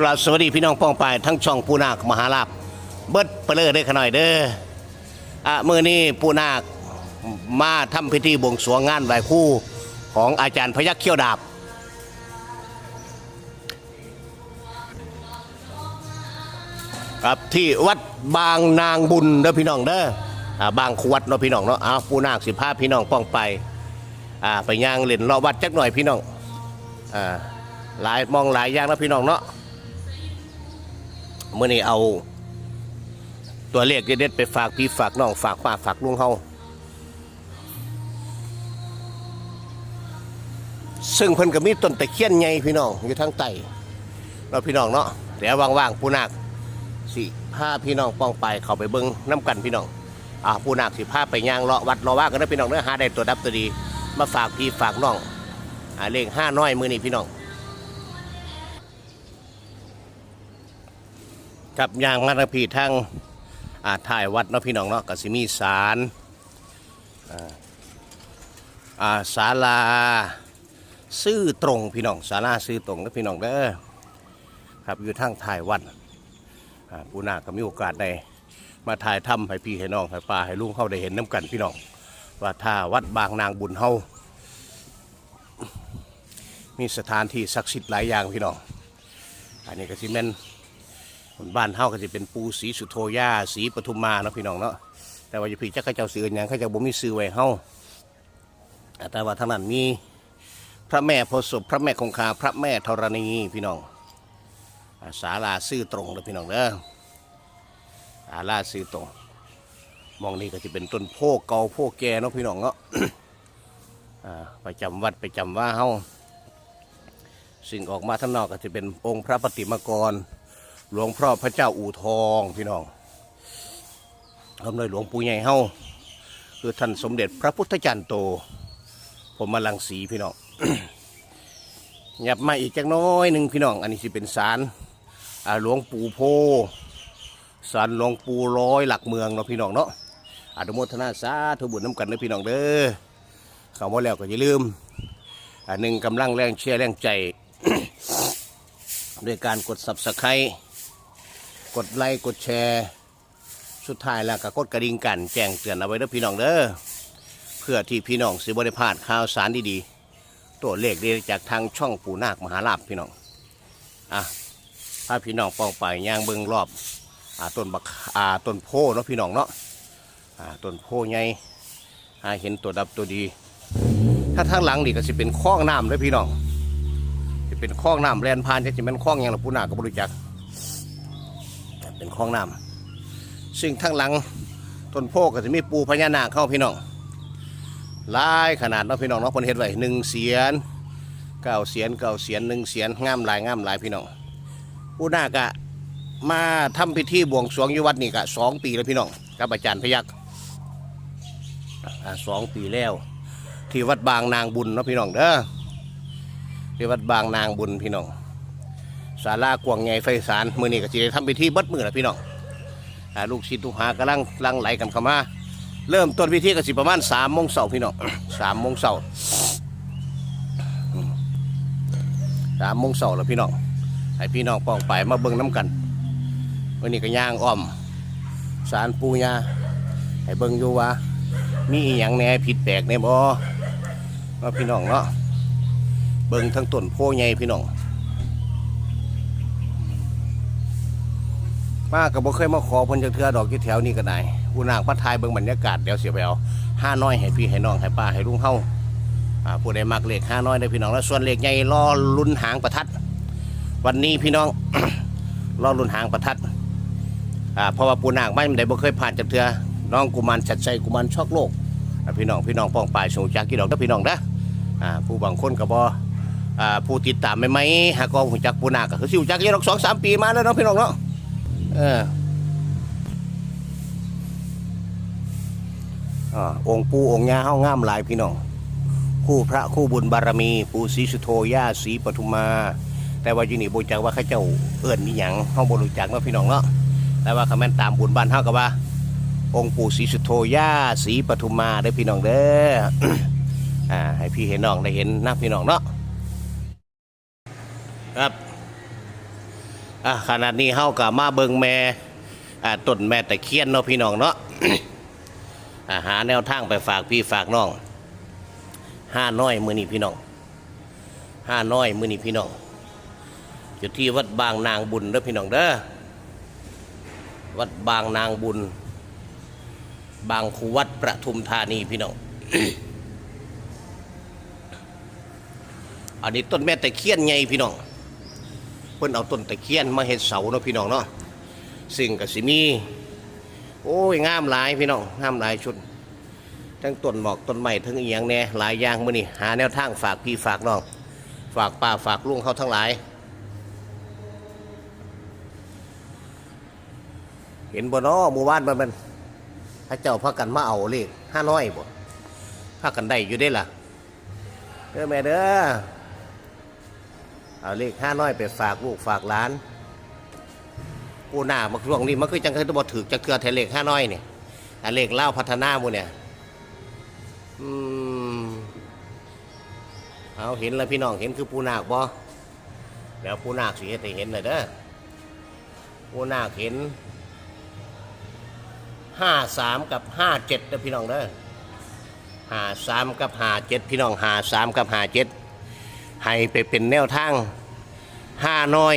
กราบสวัสดีพี่น้องป้องปายทั้งช่องปูนาคมหาลาบเบิดเปลือได้ขน่อยเด้ออะมื่อนี้ปูนาคมาทำพิธีบวงสรวงงานไหว้ครู่ของอาจารย์พยัคฆ์เขี้ยวดาบ ครับที่วัดบางนางบุญเด้อพี่น้องเด้ออ่าบางขวัดเนาะพี่น้องเนาะอ้าวปูนาคสิพาพี่น้องป้องไปอ่าไปย่างเล่นรอบวัดจักหน่อยพี่น้องอ่าหลายมองหลายอย่างนะพี่น้องเนาะ เมื่อนี้เอา ตัวเลขเด็ดๆไปฝากพี่ฝากน้องฝากป้าฝากลุงเฮาซึ่งเพิ่นก็มีต้นตะเคียนใหญ่พี่น้องอยู่ทางใต้เนาพี่น้องเนาะเดี๋ยวว่างๆปูนาคสิพาพี่น้องป้องไปเขาไปเบิ้งน้ำกันพี่น้องอ่าผู้นักสิพาไปย่างเลาะวัดเลาะว่ากันนะพี่น้องเนื้อหาได้ตัวดับตัวดี มาฝากพี่ฝากน้องอ่าเลขห้าน้อยมือนี่พี่น้อง กับย่างมาทางพี่ทางอ่าถ่ายวัดเนาะพี่น้องเนาะก็สิมีศาลอ่าอ่าศาลาซื่อตรงพี่น้องศาลาซื่อตรงนะพี่น้องเด้อครับอยู่ทางถ่ายวัดอ่าผู้นาก็มีโอกาสได้มาถ่ายทำให้พี่ให้น้องให้ป้าให้ลุงเขาได้เห็นน้ำกันพี่น้อง ว่าถ้าวัดบางนางบุญเฮามีสถานที่ศักดิ์สิทธิ์หลายอย่างพี่น้อง อันนี้ก็สิแม่น บ้านเฮาก็จะเป็นปูศรีสุโธย่าศรีปทุมมาเนาะพี่น้องเนาะแต่ว่าจะพี่จักเขาเจ้าซื้ออนหยังเขาเจะบ่มีซื้อไว้เฮาแต่ว่าทางนั้นมีพระแม่โพธิ์ศพพระแม่คงคาพระแม่ธรณีพี่น้องอ่าศาลาซื่อตรงเลยพี่น้องเด้อศาลาซื่อตรงมองนี่ก็จะเป็นต้นโพเก่าโพแก่เนาะพี่น้องเนาะ อ่าไปจำวัดไปจำว่าเฮาสิ่งออกมาทางนอกก็จะเป็นองค์พระปฏิมากร หลวงพ่อพระเจ้าอู่ทองพี่น้องทำโดยหลวงปู่ใหญ่เฮาคือท่านสมเด็จพระพุทธจารย์โต ผมมาลังสีพี่น้องหยับมาอีกจักน้อยหนึ่งพี่น้อง อันนี้สิเป็นศาลอ่าหลวงปู่โพศาลหลวงปู่ร้อยหลักเมืองเนาะพี่น้องเนาะอนุโมทนาสาธุบุญน้ำกันเด้อพี่น้องเด้อเข้ามาแล้วก็อย่าลืมอันหนึ่งกำลังแรงเชียร์แรงใจ ด้วยการกด subscribe กดไลค์กดแชร์ สุดท้ายแล้วก็กดกระดิ่งกันแจ้งเตือนเอาไว้เด้อพี่น้องเด้อเพื่อที่พี่น้องสิบริพลาดข่าวสารดีๆตัวเลขด้จากทางช่องปู่นาคมหาลาภพี่น้องอะถ้าพี่น้องปองไปย่างเบิ้งรอบอ่าต้นบักอ่าต้นโพเนาะพี่น้องเนาะอ่าต้นโพใหญ่หาเห็นตัวดับตัวดี ถ้าทางหลังนี่ก็สิเป็นคลองน้ำเลยพี่น้องจะเป็นคลองน้ำแลนพานจะจะเป็นคลองหยังหรอปูนาคก็บริจัก เป็นคลองน้ำซึ่งทางหลังต้นโพก็จะมีปูพญานาคเข้าพี่น้องลายขนาดเนาะพี่น้องเนาะคนเฮ็ดไว้หนึ่งเสียนเก้าเสียนเก้าเสียนหนึ่งเสียนงามหลายงามหลายพี่น้องผู้นากะมาทำพิธีบวงสรวงอยู่วัดนี่กะสองปีแล้วพี่น้องกับอาจารย์พยักสองปีแล้ว ที่วัดบางนางบุญเนาะพี่น้องเด้อที่วัดบางนางบุญพี่น้อง ศาลากวางไงไฟสารมือนี่ก็จะได้ทำพิธีเบัดมือล้วพี่น้องอาลูกศิษย์ลูกหากำลังลังไหลกันเข้ามาเริ่มต้นพิธีก็สิประมาณสามโมงเสาพี่น้องสามโมงเสาสามโมงเสาแล้วพี่น้องให้พี่น้องปองไปมาเบิ่งน้ำกันวันนี้ก็ย่างอ้อมสารปูยาให้เบิ่งอยู่ว่ามีอหย่างแหน่ผิดแปลกแน่บ่เนาะพี่น้องเนาะเบิ่งทั้งต้นโพใหญ่พี่น้อง มาก็บ่เคยมาขอเพิ่นจักเทื่อดอกอยู่แถวนี้ก็ได้ผู้นางพัดทายเบิ่งบรรยากาศเดี๋ยวเสียไปเอาห้าน้อยให้พี่ให้น้องให้ป้าให้ลุงเฮาอ่าผู้ใดมักเลขห้าน้อยได้พี่น้องแล้วส่วนเลขใหญ่รอลุ้นหางประทัด วันนี้พี่น้อง รอลุ้นหางประทัดอ่าเพราะว่าปูนางไม่ได้บ่เคยผ่านจักเทื่อน้องกุมารชัดชัยกุมารชอกโลกอ่าพี่น้องพี่น้องป้องปลายสูงจักกี่ดอกเด้อพี่น้องเด้ออ่าผู้บางคนก็บ่อ่าผู้ติดตามไม่ไหมหากก็หูจักปูนาคก็คือสิหูจักยี่ดอกสองสามปีมาแล้วเนาะพี่น้องเนาะ เออองค์ปูองค์ย่าเฮางามหลายพี่น้อง คู่พระคู่บุญบารมี ปู่ศรีสุโธย่าศรีปทุมมาแต่ว่าอยู่นี่บูจักว่าเขาเจ้าเอิ้อนนี่หยังเฮาบ่รู้จักเนาะพี่น้องเนาะแต่ว่าคำแม่นตามบุญบ้านเฮาก็ว่า องค์ปู่ศรีสุโธย่าศรีปทุมมาเด้พี่น้องเด้ออ่าให้พี่เห็นน้องได้เห็นนะพี่น้องเนาะครับ อะขนาดนี้เฮากับมาเบิงแม่อ่าต้นแม่ตะเคียนเนาะพี่น้องเนาะ อ่าหาแนวทางไปฝากพี่ฝากน้องห้าน้อยมือนี่พี่น้องห้าน้อยมือนี่พี่น้องอยู่ที่วัดบางนางบุญเด้อพี่น้องเด้อวัดบางนางบุญ บางคูวัดประทุมธานีพี่น้องอันนี้ต้นแม่ตะเคียนไงพี่น้อง เพิ่นเอาต้นตะเคียนมาเฮ็ดเสาเนาะพี่น้องเนาะซึ่งก็สิมี โอ้ยงามหลายพี่น้องงามหลายชุดทั้งต้นหมอกต้นไม้ทั้งอีหยังแน่หลายอย่างมื้อนี้หาแนวทางฝากพี่ฝากน้องฝากป้าฝากลุงเขาทั้งหลาย เห็นบ่เนาะหมู่บ้านมันมันพระเจ้าพากันมาเอาเลขห้าน้อยบ่พากันได้อยู่ได้ล่ะเด้อแม่เด้อ เอาเลขห้าน้อยไปฝากลูกฝากหลานปูหน้ามาช่วงนี้มันคือจังเคยตัวบถือจะเกลือแทเลขห้าน้อยเนี่ยอันเลขเล่าพัฒนามูเนี่ยอืมเอาเห็นแล้วพี่น้องเห็นคือปูนาคบ่เดี๋ยวปูนาคสิเฮ็ดให้เห็นเลยเด้อปูนาคเห็นห้าสามกับห้าเจ็ดเด้อพี่น้องเด้อห้าสามกับห้าเจ็ดพี่น้องห้าสามกับห้าเจ็ด ให้ไปเป็นแนวทางห้าน้อย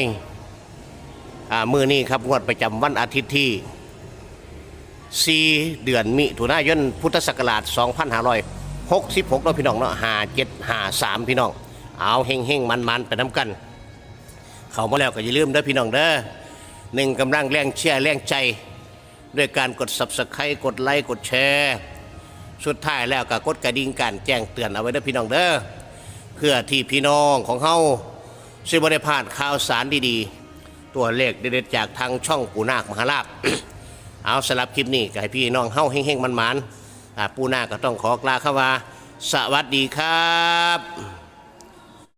อมือนี้ครับงวดประจำวันอาทิตย์ที่ 4 เดือนมิถุนายนพุทธศักราช 2566เนาะพี่น้องเนาะ5 7 5 3 พี่น้อง เอาเฮงเฮงมันมันๆไปน้ำกัน เขามาแล้วก็อย่าลืมเด้อพี่น้องเด้อหนึ่งกำลังแรงเชียร์แรงใจ ด้วยการกด subscribe กดไลค์กดแชร์ สุดท้ายแล้วก็กดกระดิ่งการแจ้งเตือนเอาไว้เด้อพี่น้องเด้อ เพื่อที่พี่น้องของเฮาสิบได้พลาดข่าวสารดีๆ ตัวเลขเด็ดๆจากทางช่องปูนาคมหาลาภเอาสำหรับคลิปนี้ก็ให้พี่น้องเฮาเฮ้งๆมันๆปูนาคก็ต้องขอกลาเข้าว่า สวัสดีครับ